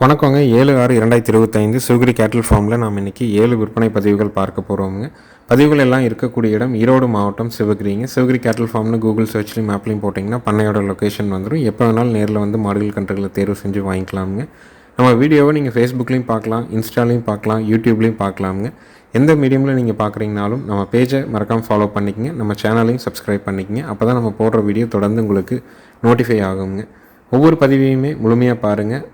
வணக்கங்க. ஏழு ஆறு இரண்டாயிரத்தி இருபத்தைந்து சுகிரி கேட்டில் ஃபார்மில் நாம் இன்றைக்கி ஏழு விற்பனை பதிவுகள் பார்க்க போகிறோங்க பதிவுகள் எல்லாம் இருக்கக்கூடிய இடம் ஈரோடு மாவட்டம் சிவகிரிங்க. சிவகிரி கேட்டில் ஃபார்ம்னு கூகுள் சர்ச்லேயும் மேப்லையும் போட்டிங்கன்னா பண்ணையோட லொக்கேஷன் வந்துடும் எப்போ வேணாலும் நேரில் வந்து மாடுகள் கன்றுகளை தேர்வு செஞ்சு வாங்கிக்கலாமுங்க. நம்ம வீடியோவை நீங்கள் ஃபேஸ்புக்லேயும் பார்க்கலாம் இன்ஸ்டாலையும் பார்க்கலாம் யூடியூப்லேயும் பார்க்கலாமுங்க. எந்த மீடியமில் நீங்கள் பார்க்குறீங்கனாலும் நம்ம பேஜை மறக்காமல் ஃபாலோ பண்ணிக்கங்க. நம்ம சேனலையும் சப்ஸ்கிரைப் பண்ணிக்கங்க. அப்போ தான் நம்ம போடுற வீடியோ தொடர்ந்து உங்களுக்கு நோட்டிஃபை ஆகுங்க. ஒவ்வொரு பதிவையுமே முழுமையாக பாருங்கள்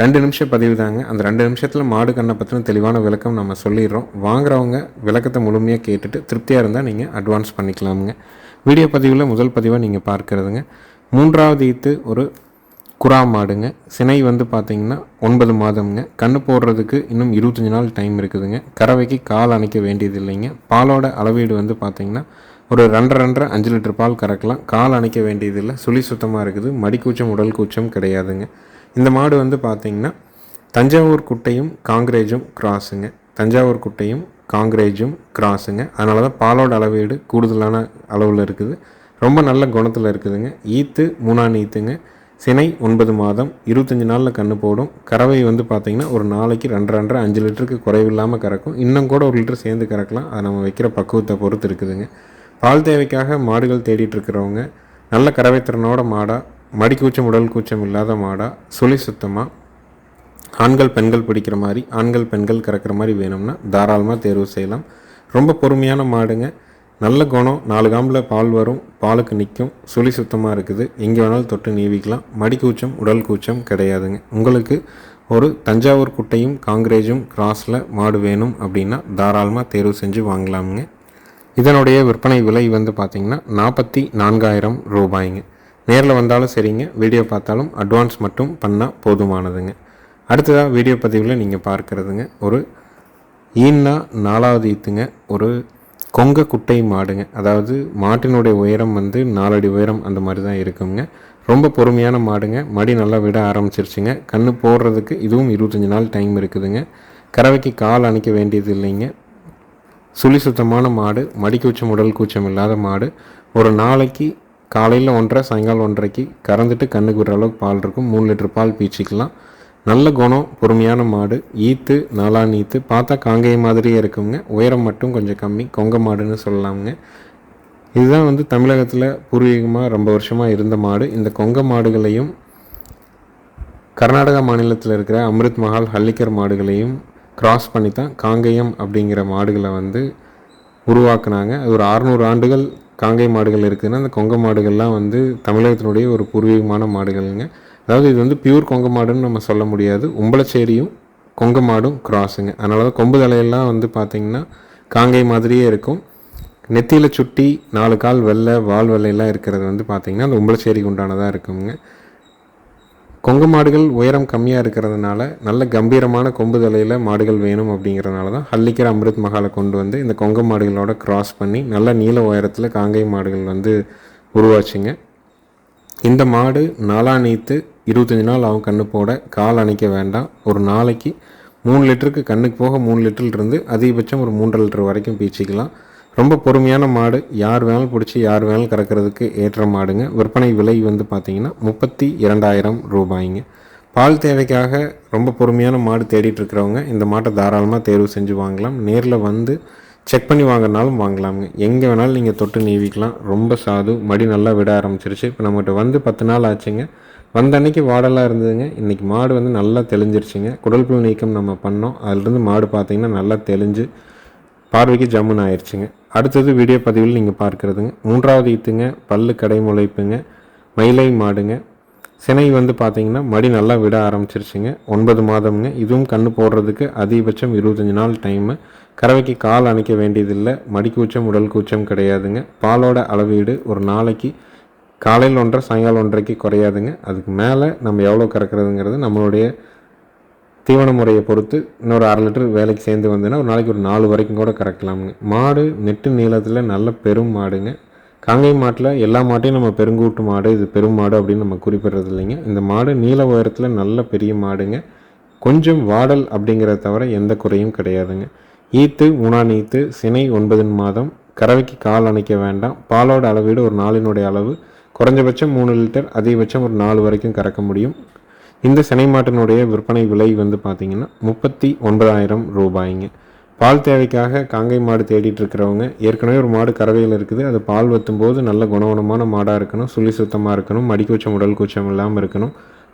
ரெண்டு நிமிஷம் பதிவு தாங்க. அந்த ரெண்டு நிமிஷத்தில் மாடு கண்ணை பற்றின தெளிவான விளக்கம் நம்ம சொல்லிடுறோம். வாங்குறவங்க விளக்கத்தை முழுமையாக கேட்டுட்டு திருப்தியாக இருந்தால் நீங்கள் அட்வான்ஸ் பண்ணிக்கலாமுங்க. வீடியோ பதிவில் முதல் பதிவாக நீங்கள் பார்க்குறதுங்க. மூன்றாவது ஈத்து ஒரு குறா மாடுங்க. சினை வந்து பார்த்தீங்கன்னா ஒன்பது மாதம்ங்க. கண்ணு போடுறதுக்கு இன்னும் இருபத்தஞ்சி நாள் டைம் இருக்குதுங்க. கறவைக்கு கால் அணைக்க வேண்டியது இல்லைங்க பாலோட அளவீடு வந்து பார்த்தீங்கன்னா ஒரு ரெண்டரை ரெண்டரை அஞ்சு லிட்டர் பால் கறக்கலாம். கால் அணைக்க வேண்டியதில்லை. சுழி சுத்தமாக இருக்குது. மடிக்கூச்சம் உடல் கூச்சம் கிடையாதுங்க. இந்த மாடு வந்து பார்த்திங்கன்னா தஞ்சாவூர் குட்டையும் காங்கிரேஜும் கிராஸுங்க. தஞ்சாவூர் குட்டையும் காங்கிரேஜும் கிராஸுங்க. அதனால தான் பாலோட அளவீடு கூடுதலான அளவில் இருக்குது. ரொம்ப நல்ல குணத்தில் இருக்குதுங்க. ஈத்து மூணாம் ஈத்துங்க. சினை ஒன்பது மாதம் இருபத்தஞ்சி நாளில் கன்று போடும். கறவை வந்து பார்த்திங்கன்னா ஒரு நாளைக்கு ரெண்டு ரெண்டரை அஞ்சு லிட்டருக்கு குறைவில்லாமல் கறக்கும். இன்னும் கூட ஒரு லிட்டர் சேர்ந்து கறக்கலாம். அதை நம்ம வைக்கிற பக்குவத்தை பொறுத்து இருக்குதுங்க. பால் தேவைக்காக மாடுகள் தேடிட்டு இருக்கிறவங்க நல்ல கறவை திறனோட மாடாக மடி கூச்சம் உடல் கூச்சம் இல்லாத மாடாக சுழி சுத்தமாக ஆண்கள் பெண்கள் பிடிக்கிற மாதிரி ஆண்கள் பெண்கள் கறக்கிற மாதிரி வேணும்னா தாராளமாக தேர்வு செய்யலாம். ரொம்ப பொறுமையான மாடுங்க. நல்ல குணம் நாலு காம்பில் பால் வரும் பாலுக்கு நிற்கும் சுழி சுத்தமாக இருக்குது. எங்கே வேணாலும் தொட்டு நீவிக்கலாம். மடி கூச்சம் உடல் கூச்சம் கிடையாதுங்க. உங்களுக்கு ஒரு தஞ்சாவூர் குட்டையும் காங்கிரேஜும் கிராஸில் மாடு வேணும் அப்படின்னா தாராளமாக தேர்வு செஞ்சு வாங்கலாமுங்க. இதனுடைய விற்பனை விலை வந்து பார்த்திங்கன்னா நாற்பத்தி நான்காயிரம் ரூபாய்ங்க. நேரில் வந்தாலும் சரிங்க வீடியோ பார்த்தாலும் அட்வான்ஸ் மட்டும் பண்ணால் போதுமானதுங்க. அடுத்ததாக வீடியோ பதிவில் நீங்கள் பார்க்குறதுங்க ஒரு ஈன்னா நாலாவது ஈத்துங்க ஒரு கொங்க குட்டை மாடுங்க. அதாவது மாட்டினுடைய உயரம் வந்து நாலடி உயரம் அந்த மாதிரி தான் இருக்குங்க. ரொம்ப பொறுமையான மாடுங்க மடி நல்லா விட ஆரம்பிச்சிருச்சுங்க. கண்ணு போடுறதுக்கு இதுவும் இருபத்தஞ்சி நாள் டைம் இருக்குதுங்க. கறவைக்கு கால் அணைக்க வேண்டியது இல்லைங்க. சுழி சுத்தமான மாடு மடிக்கூச்சம் உடல் கூச்சம் இல்லாத மாடு. ஒரு நாளைக்கு காலையில் ஒன்றரை சாயங்காலம் ஒன்றரைக்கு கறந்துட்டு கண்ணுக்கு விடுற அளவுக்கு பால் இருக்கும். மூணு லிட்டர் பால் பீச்சிக்கலாம். நல்ல குணம் பொறுமையான மாடு. ஈத்து நாலா நீத்து பார்த்தா காங்கேய மாதிரியே இருக்குங்க. உயரம் மட்டும் கொஞ்சம் கம்மி. கொங்க மாடுன்னு சொல்லலாமுங்க. இதுதான் வந்து தமிழகத்தில் பூர்வீகமாக ரொம்ப வருஷமாக இருந்த மாடு. இந்த கொங்க மாடுகளையும் கர்நாடகா மாநிலத்தில் இருக்கிற அமிர்த் மஹால் ஹல்லிக்கர் மாடுகளையும் கிராஸ் பண்ணி தான் காங்கேயம் அப்படிங்கிற மாடுகளை வந்து உருவாக்குனாங்க. அது ஒரு அறநூறு ஆண்டுகள் காங்கை மாடுகள் இருக்குதுன்னா அந்த கொங்க மாடுகள்லாம் வந்து தமிழகத்தினுடைய ஒரு பூர்வீகமான மாடுகள்ங்க. அதாவது இது வந்து பியூர் கொங்க மாடுன்னு நம்ம சொல்ல முடியாது. உம்பளச்சேரியும் கொங்க மாடும் கிராஸுங்க அதனால தான் கொம்பு தலையெல்லாம் வந்து பார்த்திங்கன்னா காங்கை மாதிரியே இருக்கும். நெத்தியில் சுட்டி நாலு கால் வெள்ளை வால் வெள்ளையெல்லாம் இருக்கிறது வந்து பார்த்திங்கன்னா அந்த உம்பளச்சேரிக்கு உண்டானதாக இருக்குங்க. கொங்கு மாடுகள் உயரம் கம்மியாக இருக்கிறதுனால நல்ல கம்பீரமான கொம்பு தலையில் மாடுகள் வேணும் அப்படிங்கிறதுனால தான் ஹல்லிக்கிற அமிர்த் மகாலை கொண்டு வந்து இந்த கொங்கு மாடுகளோட கிராஸ் பண்ணி நல்ல நீல உயரத்தில் காங்கை மாடுகள் வந்து உருவாச்சுங்க. இந்த மாடு நாலா நீத்து இருபத்தஞ்சி நாள் அவங்க கண்ணு போட. கால் அணைக்க வேண்டாம். ஒரு நாளைக்கு மூணு லிட்டருக்கு கண்ணுக்கு போக மூணு லிட்டர்லேருந்து அதிகபட்சம் ஒரு மூன்றரை லிட்டர் வரைக்கும் பீச்சிக்கலாம். ரொம்ப பொறுமையான மாடு. யார் வேணாலும் பிடிச்சி யார் வேணாலும் கறக்கிறதுக்கு ஏற்ற மாடுங்க. விற்பனை விலை வந்து பார்த்திங்கன்னா முப்பத்தி இரண்டாயிரம் ரூபாய்ங்க. பால் தேவைக்காக ரொம்ப பொறுமையான மாடு தேடிட்டு இருக்கிறவங்க இந்த மாட்டை தாராளமாக தேர்வு செஞ்சு வாங்கலாம். நேரில் வந்து செக் பண்ணி வாங்கினாலும் வாங்கலாமுங்க. எங்கே வேணாலும் நீங்கள் தொட்டு நீவிக்கலாம். ரொம்ப சாது. மடி நல்லா விட ஆரம்பிச்சிருச்சு. இப்போ நம்மகிட்ட வந்து பத்து நாள் ஆச்சுங்க. வந்த அன்னைக்கு வாடெல்லாம் இருந்ததுங்க. இன்றைக்கி மாடு வந்து நல்லா தெளிஞ்சிருச்சுங்க. குடல்புல் நீக்கம் நம்ம பண்ணோம். அதுலேருந்து மாடு பார்த்திங்கன்னா நல்லா தெளிஞ்சு பார்வைக்கு ஜம்முன்னு ஆயிடுச்சுங்க அடுத்தது வீடியோ பதிவில் நீங்கள் பார்க்குறதுங்க. மூன்றாவது ஈத்துங்க பல்லு கடை முளைப்புங்க மயிலை மாடுங்க. சினை வந்து பார்த்தீங்கன்னா மடி நல்லா விட ஆரம்பிச்சிருச்சுங்க. ஒன்பது மாதம்ங்க. இதுவும் கண்ணு போடுறதுக்கு அதிகபட்சம் இருபத்தஞ்சி நாள் டைமு கறவைக்கு கால் அணைக்க வேண்டியதில்லை. மடி கூச்சம் உடல் கூச்சம் கிடையாதுங்க. பாலோட அளவீடு ஒரு நாளைக்கு காலையில் ஒன்றரை சாயங்காலம் ஒன்றரைக்கு குறையாதுங்க. அதுக்கு மேலே நம்ம எவ்வளோ கறக்கிறதுங்கிறது நம்மளுடைய தீவன முறையை பொறுத்து இன்னொரு அரை லிட்டர் வேலைக்கு சேர்ந்து வந்ததுன்னா ஒரு நாளைக்கு ஒரு நாலு வரைக்கும் கூட கறக்கலாம்னு. மாடு நெட்டு நீளத்தில் நல்ல பெரும் மாடுங்க. காங்கை மாட்டில் எல்லா மாட்டையும் நம்ம பெருங்கூட்டு மாடு இது பெரும் மாடு அப்படின்னு நம்ம குறிப்பிடுறது இல்லைங்க. இந்த மாடு நீல உயரத்தில் நல்ல பெரிய மாடுங்க. கொஞ்சம் வாடல் அப்படிங்கிறத தவிர எந்த குறையும் கிடையாதுங்க. ஈத்து மூணாம் ஈத்து சினை ஒன்பதின் மாதம் கறவைக்கு கால் அணைக்க வேண்டாம். பாலோட அளவீடு ஒரு நாளினுடைய அளவு. குறைஞ்சபட்சம் மூணு லிட்டர் அதிகபட்சம் ஒரு நாலு வரைக்கும் கறக்க முடியும். இந்த சினை மாட்டினுடைய விற்பனை விலை வந்து பார்த்திங்கன்னா முப்பத்தி ஒன்பதாயிரம் ரூபாய்ங்க. பால் தேவைக்காக காங்கை மாடு தேடிட்டு இருக்கிறவங்க ஏற்கனவே ஒரு மாடு கறவையில் இருக்குது. அது பால் வற்றும் போது நல்ல குணகுணமான மாடாக இருக்கணும். சுழி சுத்தமாக இருக்கணும். மடிக்கூச்சம் உடல் கூச்சம் இல்லாமல் இருக்கணும்.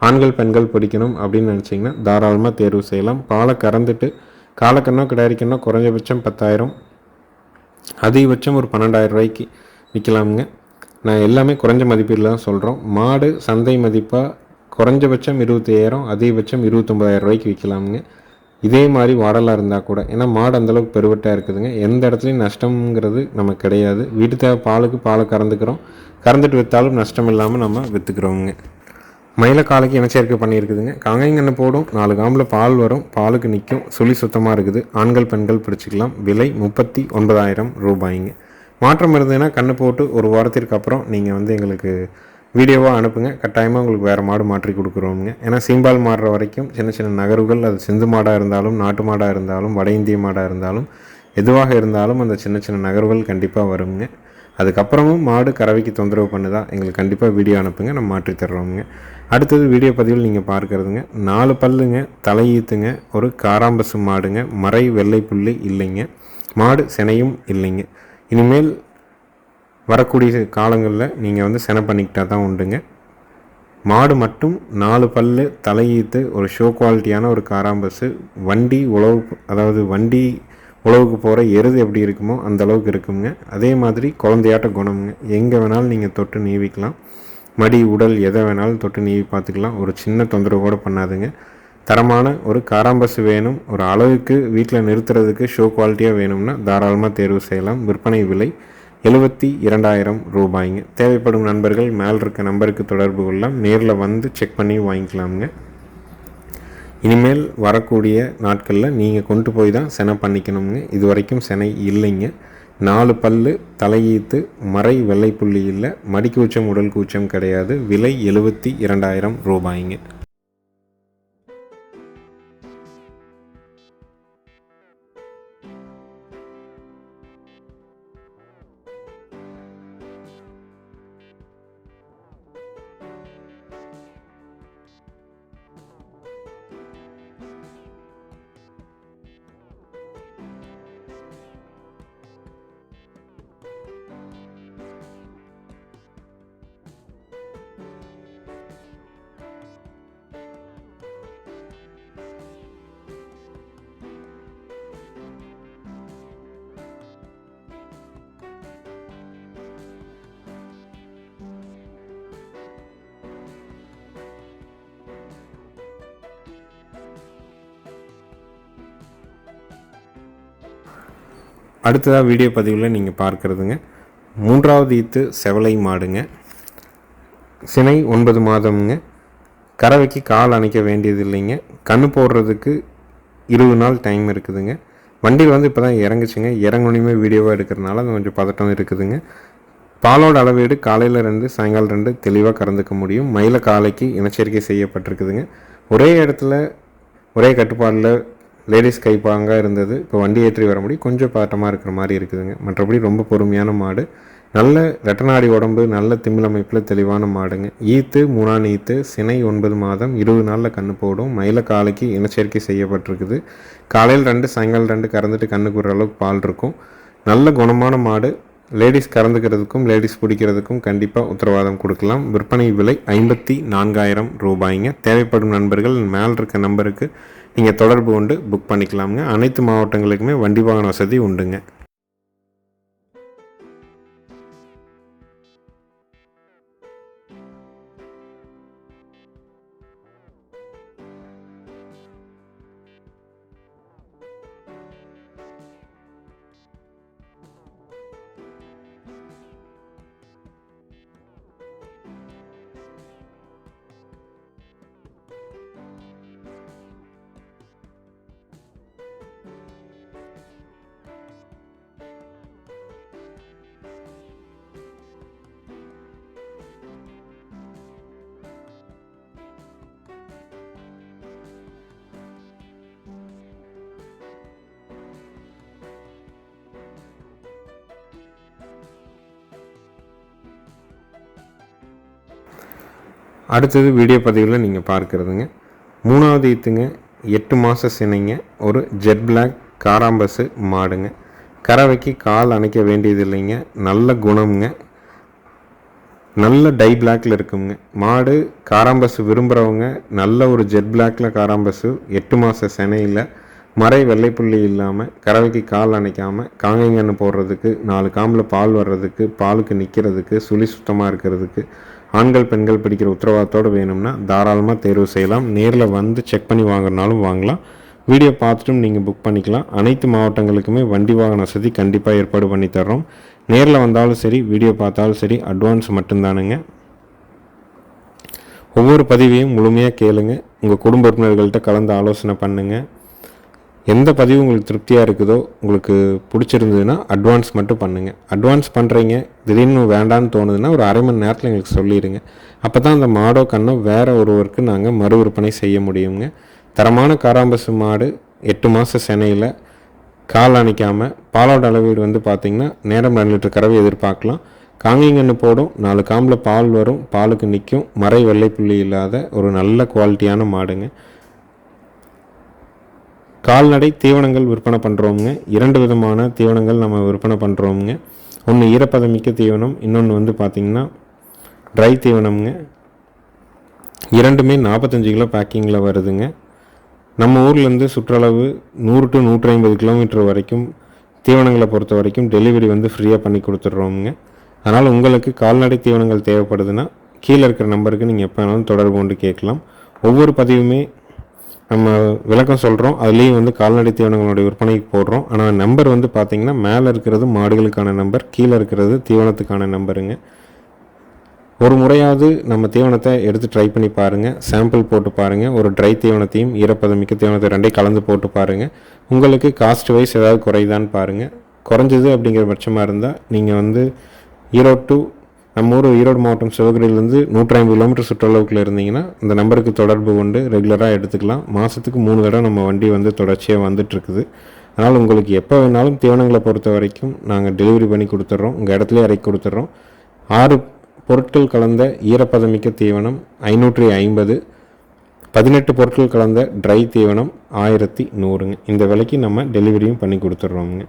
ஆண்கள் பெண்கள் பிடிக்கணும் அப்படின்னு நினச்சிங்கன்னா தாராளமாக தேர்வு செய்யலாம். பாலை கறந்துட்டு காலக்கண்ணோ கிடாரிக்கண்ணோ குறைஞ்சபட்சம் பத்தாயிரம் அதிகபட்சம் ஒரு பன்னெண்டாயிரம் ரூபாய்க்கு விற்கலாமுங்க. நான் எல்லாமே குறைஞ்ச மதிப்பீடில் தான் சொல்கிறோம் மாடு சந்தை மதிப்பாக குறைஞ்சபட்சம் இருபத்தையாயிரம் அதிகபட்சம் இருபத்தொம்பதாயிரம் ரூபாய்க்கு விற்கலாமுங்க. இதே மாதிரி வாடலாக இருந்தால் கூட ஏன்னா மாடு அந்தளவுக்கு பெருவட்டாக இருக்குதுங்க. எந்த இடத்துலையும் நஷ்டம்ங்கிறது நமக்கு கிடையாது. வீட்டு தேவை பாலுக்கு பாலை கறந்துக்கிறோம். கறந்துட்டு விற்றாலும் நஷ்டம் இல்லாமல் நம்ம விற்றுக்குறோங்க மயில காலைக்கு இனச்சேர்க்கை பண்ணியிருக்குதுங்க. காங்கைங்கன்னு போடும். நாலு காம்பில் பால் வரும். பாலுக்கு நிற்கும். சுழி சுத்தமாக இருக்குது. ஆண்கள் பெண்கள் பிடிச்சிக்கலாம். விலை முப்பத்தி ஒன்பதாயிரம் ரூபாய்ங்க. மாற்றம் இருந்ததுன்னா கண்ணு போட்டு ஒரு வாரத்திற்கு அப்புறம் நீங்கள் வந்து எங்களுக்கு வீடியோவாக அனுப்புங்க. கட்டாயமாக உங்களுக்கு வேறு மாடு மாற்றி கொடுக்குறோமுங்க. ஏன்னா சீம்பால் மாடுற வரைக்கும் சின்ன சின்ன நகர்வுகள் அது சிந்து மாடாக இருந்தாலும் நாட்டு மாடாக இருந்தாலும் வட இந்திய மாடாக இருந்தாலும் எதுவாக இருந்தாலும் அந்த சின்ன சின்ன நகர்வுகள் கண்டிப்பாக வருங்க. அதுக்கப்புறமும் மாடு கறவைக்கு தொந்தரவு பண்ணுதா எங்களுக்கு கண்டிப்பாக வீடியோ அனுப்புங்க. நம்ம மாற்றி தர்றோமுங்க. அடுத்தது வீடியோ பதிவில் நீங்கள் பார்க்குறதுங்க. நாலு பல்லுங்க தலையீத்துங்க ஒரு காராம்பசு மாடுங்க மறை வெள்ளை புள்ளி இல்லைங்க மாடு சினையும் இல்லைங்க. இனிமேல் வரக்கூடிய காலங்களில் நீங்கள் வந்து செனை பண்ணிக்கிட்டால் தான் உண்டுங்க. மாடு மட்டும் நாலு பல் தலையீத்து ஒரு ஷோ குவாலிட்டியான ஒரு காராம்பஸ்ஸு வண்டி உழவு அதாவது வண்டி உழவுக்கு போகிற எருது எப்படி இருக்குமோ அந்த அளவுக்கு இருக்குங்க. அதே மாதிரி குழந்தையாட்ட குணமுங்க. எங்கே வேணாலும் நீங்கள் தொட்டு நீவிக்கலாம். மடி உடல் எதை வேணாலும் தொட்டு நீவி பார்த்துக்கலாம். ஒரு சின்ன தொந்தரவு கூட பண்ணாதுங்க. தரமான ஒரு காராம்பஸ் வேணும். ஒரு அளவுக்கு வீட்டில் நிறுத்துறதுக்கு ஷோ குவாலிட்டியாக வேணும்னா தாராளமாக தேர்வு செய்யலாம். விற்பனை விலை எழுபத்தி இரண்டாயிரம் ரூபாய்ங்க. தேவைப்படும் நண்பர்கள் மேல் இருக்க நம்பருக்கு தொடர்பு கொள்ளலாம். நேரில் வந்து செக் பண்ணி வாங்கிக்கலாமுங்க. இனிமேல் வரக்கூடிய நாட்களில் நீங்கள் கொண்டு போய் தான் செனை பண்ணிக்கணுங்க இது வரைக்கும் செனை இல்லைங்க. நாலு பல்லு தலையீத்து மறை வெள்ளை புள்ளி இல்லை மடிக்கூச்சம் உடல் கூச்சம் கிடையாது. விலை எழுபத்தி இரண்டாயிரம் ரூபாய்ங்க. அடுத்ததாக வீடியோ பதிவில் நீங்கள் பார்க்குறதுங்க. மூன்றாவது ஈத்து செவலை மாடுங்க. சினை ஒன்பது மாதம்ங்க. கறவைக்கு கால் அணைக்க வேண்டியது இல்லைங்க கண்ணு போடுறதுக்கு இருபது நாள் டைம் இருக்குதுங்க. வண்டியில் வந்து இப்போ தான் இறங்குச்சுங்க. இறங்குனையுமே வீடியோவாக எடுக்கிறனால அது கொஞ்சம் பதட்டம் இருக்குதுங்க. பாலோட அளவீடு காலையில் ரெண்டு சாயங்காலம் ரெண்டு தெளிவாக கறந்துக்க முடியும். மயில காலைக்கு இனச்சரிக்கை செய்யப்பட்டிருக்குதுங்க. ஒரே இடத்துல ஒரே கட்டுப்பாடில் லேடிஸ் கைப்பாங்க இருந்தது. இப்போ வண்டி ஏற்றி வர முடியும். கொஞ்சம் பாட்டமாக இருக்கிற மாதிரி இருக்குதுங்க. மற்றபடி ரொம்ப பொறுமையான மாடு. நல்ல ரெட்டநாடி உடம்பு நல்ல திமிழமைப்பில் தெளிவான மாடுங்க. ஈத்து மூணாம் ஈத்து சினை ஒன்பது மாதம் இருபது நாளில் கண்ணு போடும். மயில காலைக்கு இனச்சேர்க்கை செய்யப்பட்டிருக்குது. காலையில் ரெண்டு சாயங்காலம் ரெண்டு கறந்துட்டு கண்ணு கூடுற அளவுக்கு பால் இருக்கும். நல்ல குணமான மாடு. லேடிஸ் கறந்துக்கிறதுக்கும் லேடிஸ் பிடிக்கிறதுக்கும் கண்டிப்பாக உத்தரவாதம் கொடுக்கலாம். விற்பனை விலை ஐம்பத்தி நான்காயிரம் ரூபாய்ங்க. தேவைப்படும் நண்பர்கள் மேல் இருக்க நம்பருக்கு நீங்கள் தொடர்பு கொண்டு புக் பண்ணிக்கலாமுங்க. அனைத்து மாவட்டங்களுக்குமே வண்டி வாகன வசதி உண்டுங்க. அடுத்தது வீடியோ பதிவில் நீங்கள் பார்க்குறதுங்க. மூணாவது ஈத்துங்க எட்டு மாத சினைங்க ஒரு ஜெட் பிளாக் காராம்பஸு மாடுங்க. கறவைக்கு கால் அணைக்க வேண்டியது இல்லைங்க நல்ல குணம்ங்க. நல்ல டை பிளாக்ல இருக்குங்க. மாடு காராம்பஸ் விரும்புகிறவங்க நல்ல ஒரு ஜெட் பிளாக்ல காராம்பஸு எட்டு மாத செனையில் மறை வெள்ளைப்புள்ளி இல்லாமல் கறவைக்கு கால் அணைக்காமல் காங்கைங்கன்னு போடுறதுக்கு நாலு காம்பில் பால் வர்றதுக்கு பாலுக்கு நிற்கிறதுக்கு சுழி சுத்தமாக இருக்கிறதுக்கு ஆண்கள் பெண்கள் பிடிக்கிற உத்தரவாதத்தோடு வேணும்னா தாராளமாக தேர்வு செய்யலாம். நேரில் வந்து செக் பண்ணி வாங்குறனாலும் வாங்கலாம். வீடியோ பார்த்துட்டும் நீங்கள் புக் பண்ணிக்கலாம். அனைத்து மாவட்டங்களுக்குமே வண்டி வாகன வசதி கண்டிப்பாக ஏற்பாடு பண்ணி தர்றோம். நேரில் வந்தாலும் சரி வீடியோ பார்த்தாலும் சரி அட்வான்ஸ் மட்டும்தானுங்க. ஒவ்வொரு பதிவையும் முழுமையாக கேளுங்க. உங்கள் குடும்ப உறுப்பினர்கள்ட்ட கலந்து ஆலோசனை பண்ணுங்கள் எந்த பதிவு உங்களுக்கு திருப்தியாக இருக்குதோ உங்களுக்கு பிடிச்சிருந்ததுன்னா அட்வான்ஸ் மட்டும் பண்ணுங்கள் அட்வான்ஸ் பண்ணுறீங்க திடீர்னு வேண்டான்னு தோணுதுன்னா ஒரு அரை மணி நேரத்தில் எங்களுக்கு சொல்லிடுங்க. அப்போ தான் அந்த மாடோ கண்ணோ வேறு ஒருவருக்கு நாங்கள் மறு விற்பனை செய்ய முடியுங்க. தரமான காராம்பசு மாடு எட்டு மாத சென்னையில் கால் அணைக்காமல் பாலோட அளவீடு வந்து பார்த்திங்கன்னா நேரம் ரெண்டு லிட்டர் கறவை எதிர்பார்க்கலாம். காங்கிங்கன்னு போடும் நாலு காம்பில் பால் வரும் பாலுக்கு நிற்கும் மறை வெள்ளைப்புள்ளி இல்லாத ஒரு நல்ல குவாலிட்டியான மாடுங்க. கால்நடை தீவனங்கள் விற்பனை பண்ணுறோமுங்க இரண்டு விதமான தீவனங்கள் நம்ம விற்பனை பண்ணுறோமுங்க ஒன்று ஈரப்பதமிக்க தீவனம் இன்னொன்று வந்து பார்த்திங்கன்னா ட்ரை தீவனம்ங்க. இரண்டுமே நாற்பத்தஞ்சு கிலோ பேக்கிங்கில் வருதுங்க. நம்ம ஊர்லேருந்து சுற்றளவு நூறு டு நூற்றி ஐம்பது கிலோமீட்டர் வரைக்கும் தீவனங்களை பொறுத்த வரைக்கும் டெலிவரி வந்து ஃப்ரீயாக பண்ணி கொடுத்துட்றோமுங்க. அதனால் உங்களுக்கு கால்நடை தீவனங்கள் தேவைப்படுதுன்னா கீழே இருக்கிற நம்பருக்கு நீங்கள் எப்போ வேணாலும் தொடர்பு கொண்டு கேட்கலாம். ஒவ்வொரு பதிவுமே நம்ம விளக்கம் சொல்கிறோம் அதுலேயும் வந்து கால்நடை தீவனங்களுடைய விற்பனைக்கு போடுறோம். ஆனால் நம்பர் வந்து பார்த்திங்கன்னா மேலே இருக்கிறது மாடுகளுக்கான நம்பர் கீழே இருக்கிறது தீவனத்துக்கான நம்பருங்க. ஒரு முறையாவது நம்ம தீவனத்தை எடுத்து ட்ரை பண்ணி பாருங்கள் சாம்பிள் போட்டு பாருங்கள் ஒரு ட்ரை தீவனத்தையும் ஈரப்பதமிக்க தீவனத்தை ரெண்டையும் கலந்து போட்டு பாருங்கள் உங்களுக்கு காஸ்ட் வைஸ் ஏதாவது குறையுதான்னு பாருங்கள் குறைஞ்சது அப்படிங்கிற பட்சமாக இருந்தால் நீங்கள் வந்து ஈரோடு டு நம்ம ஊர் ஈரோடு மாவட்டம் சிவகிரியிலேருந்து நூற்றி ஐம்பது கிலோமீட்டர் சுற்றளவுக்குள்ள இருந்தீங்கன்னா இந்த நம்பருக்கு தொடர்பு கொண்டு ரெகுலராக எடுத்துக்கலாம். மாதத்துக்கு மூணு தடவை நம்ம வண்டி வந்து தொடர்ச்சியாக வந்துட்டுருக்குது. அதனால் உங்களுக்கு எப்போ வேணாலும் தீவனங்களை பொறுத்த வரைக்கும் நாங்கள் டெலிவரி பண்ணி கொடுத்துட்றோம் உங்கள் இடத்துலையே இறக்கி கொடுத்துட்றோம் ஆறு பொருட்கள் கலந்த ஈரப்பதமிக்க தீவனம் ஐநூற்றி ஐம்பது. பதினெட்டு பொருட்கள் கலந்த ட்ரை தீவனம் ஆயிரத்தி நூறுங்க. இந்த விலைக்கு நம்ம டெலிவரியும் பண்ணி கொடுத்துட்றோமுங்க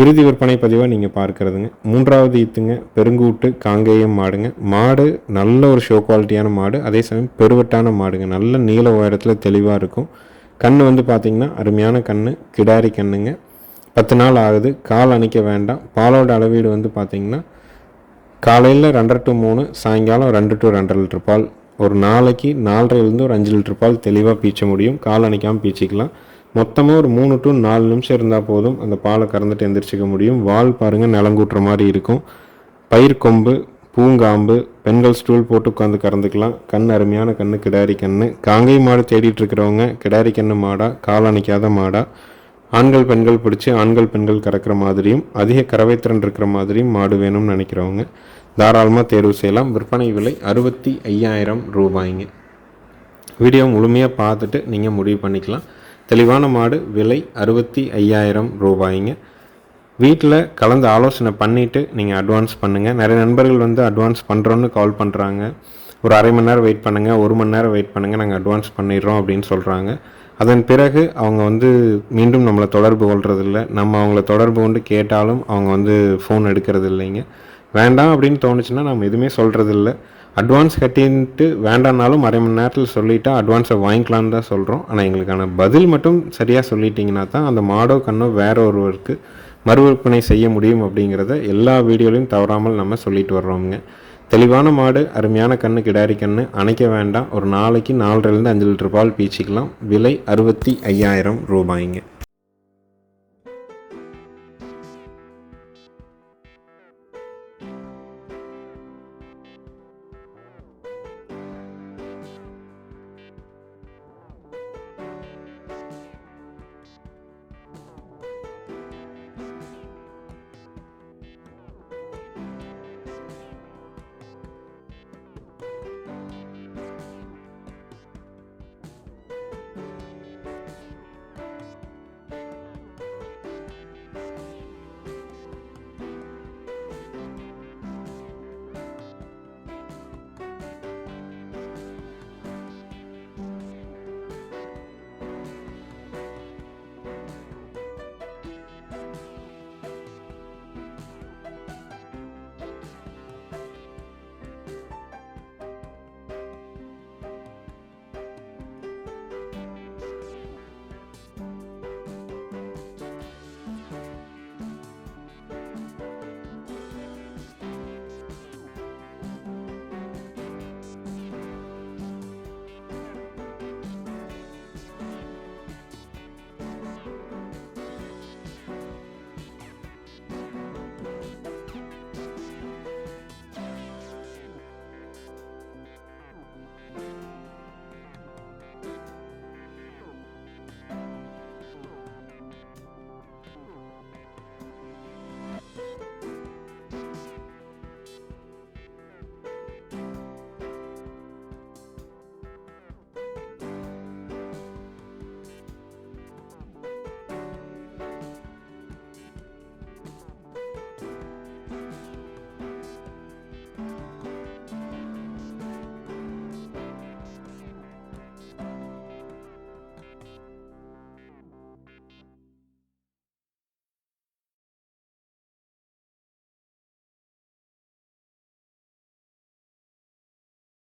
இறுதி விற்பனை பதிவாக நீங்கள் பார்க்குறதுங்க. மூன்றாவது ஈத்துங்க பெருங்கூட்டு காங்கேயம் மாடுங்க. மாடு நல்ல ஒரு ஷோ குவாலிட்டியான மாடு அதே சமயம் பெருவட்டான மாடுங்க. நல்ல நீள உயரத்தில் தெளிவாக இருக்கும். கண் வந்து பார்த்திங்கன்னா அருமையான கண் கிடாரி கண்ணுங்க. பத்து நாள் ஆகுது கால் அணைக்க வேண்டாம். பாலோட அளவீடு வந்து பார்த்திங்கன்னா காலையில் ரெண்டரை டு மூணு சாயங்காலம் ரெண்டு டு ரெண்டரை லிட்டர் பால். ஒரு நாளைக்கு நாலரைலேருந்து ஒரு அஞ்சு லிட்டர் பால் தெளிவாக பீச்ச முடியும். கால் அணைக்காமல் பீச்சிக்கலாம். மொத்தமாக ஒரு மூணு டு நாலு நிமிஷம் இருந்தால் போதும். அந்த பாலை கறந்துட்டு எந்திரிச்சிக்க முடியும். வால் பாருங்கள் நிலங்கூட்டுற மாதிரி இருக்கும். பயிர் கொம்பு பூங்காம்பு பெண்கள் ஸ்டூல் போட்டு உட்காந்து கறந்துக்கலாம். கண் அருமையான கண்ணு கிடாரி கண்ணு. காங்கை மாடு தேடிட்டு இருக்கிறவங்க கிடாரி கண்ணு மாடா காலணிக்காத மாடா. ஆண்கள் பெண்கள் பிடிச்சி ஆண்கள் பெண்கள் கறக்கிற மாதிரியும் அதிக கறவைத்திறன் இருக்கிற மாதிரியும் மாடு வேணும்னு நினைக்கிறவங்க தாராளமாக தேர்வு செய்யலாம். விற்பனை விலை அறுபத்தி ஐயாயிரம் ரூபாய்ங்க. வீடியோ முழுமையாக பார்த்துட்டு நீங்கள் முடிவு பண்ணிக்கலாம். தெளிவான மாடு விலை அறுபத்தி ஐயாயிரம் ரூபாய்ங்க. வீட்டில் கலந்து ஆலோசனை பண்ணிவிட்டு நீங்கள் அட்வான்ஸ் பண்ணுங்கள் நிறைய நண்பர்கள் வந்து அட்வான்ஸ் பண்ணுறோன்னு கால் பண்ணுறாங்க ஒரு அரை மணி நேரம் வெயிட் பண்ணுங்கள் ஒரு மணி நேரம் வெயிட் பண்ணுங்கள் நாங்கள் அட்வான்ஸ் பண்ணிடுறோம் அப்படின்னு சொல்கிறாங்க அதன் பிறகு அவங்க வந்து மீண்டும் நம்மளை தொடர்பு கொள்றதில்ல. நம்ம அவங்கள தொடர்பு கொண்டு கேட்டாலும் அவங்க வந்து ஃபோன் எடுக்கிறது இல்லைங்க வேண்டாம் அப்படின்னு தோணுச்சுன்னா நம்ம எதுவுமே சொல்கிறதில்ல அட்வான்ஸ் கட்டின்ட்டு வேண்டானாலும் அரை மணி நேரத்தில் சொல்லிட்டா அட்வான்ஸை வாங்கிக்கலான்னு தான் சொல்கிறோம் ஆனால் எங்களுக்கான பதில் மட்டும் சரியாக சொல்லிட்டீங்கன்னா தான் அந்த மாடோ கண்ணோ வேற ஒருவருக்கு மறுவிற்பனை செய்ய முடியும் அப்படிங்கிறத எல்லா வீடியோலையும் தவறாமல் நம்ம சொல்லிட்டு வர்றோமுங்க. தெளிவான மாடு அருமையான கண்ணு கிடாரி கண்ணு அணைக்க வேண்டாம். ஒரு நாளைக்கு நாலரைலேருந்து அஞ்சு லிட்டர் பால் பீச்சிக்கலாம். விலை அறுபத்தி ஐயாயிரம் ரூபாய்ங்க.